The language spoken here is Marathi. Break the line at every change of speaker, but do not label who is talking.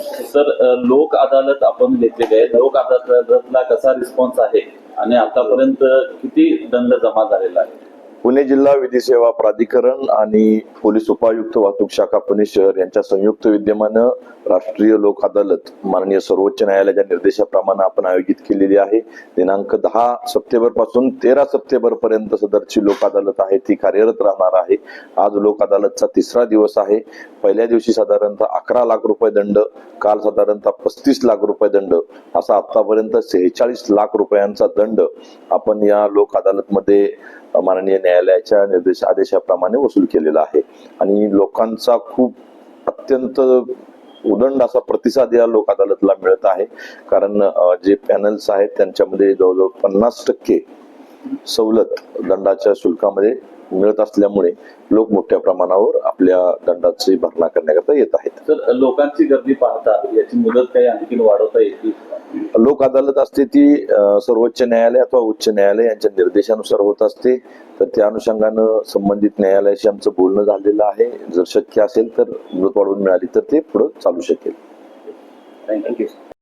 सर लोक अदालत आपण घेतलेली आहे. लोक अदालतला कसा रिस्पॉन्स आहे? आणि आतापर्यंत किती दंड जमा झालेला आहे?
पुणे जिल्हा विधी सेवा प्राधिकरण आणि पोलीस उपायुक्त वाहतूक शाखा पुणे शहर यांच्या संयुक्त विद्यमानं राष्ट्रीय लोक अदालत माननीय सर्वोच्च न्यायालयाच्या निर्देशाप्रमाणे आपण आयोजित केलेली आहे. दिनांक दहा सप्टेंबरपासून तेरा सप्टेंबर पर्यंत सदरची लोक अदालत आहे. ती कार्यरत राहणार आहे. आज लोक अदालतचा तिसरा दिवस आहे. पहिल्या दिवशी साधारणतः अकरा लाख रुपये दंड काल साधारणतः पस्तीस लाख रुपये दंड असा आतापर्यंत सेहेचाळीस लाख रुपयांचा दंड आपण या लोक अदालतमध्ये माननीय न्यायालयाच्या निर्देश आदेशाप्रमाणे वसूल केलेला आहे. आणि लोकांचा खूप अत्यंत उदंड असा प्रतिसाद या लोक अदालतला मिळत आहे. कारण जे पॅनल्स आहेत त्यांच्यामध्ये जवळजवळ पन्नास टक्के सवलत दंडाच्या शुल्कामध्ये मिळत असल्यामुळे लोक मोठ्या प्रमाणावर आपल्या दंडाची भरणा करण्याकरता येत आहेत.
तर लोकांची गर्दी पाहता याची मुदत काही आणखी वाढवता येईल
लोक अदालत असते ती सर्वोच्च न्यायालय अथवा उच्च न्यायालय यांच्या निर्देशानुसार होत असते. तर त्या अनुषंगानं संबंधित न्यायालयाशी आमचं बोलणं झालेलं आहे. जर शक्य असेल तर मुदत वाढवून मिळाली तर ते पुढे चालू शकेल.
थँक्यू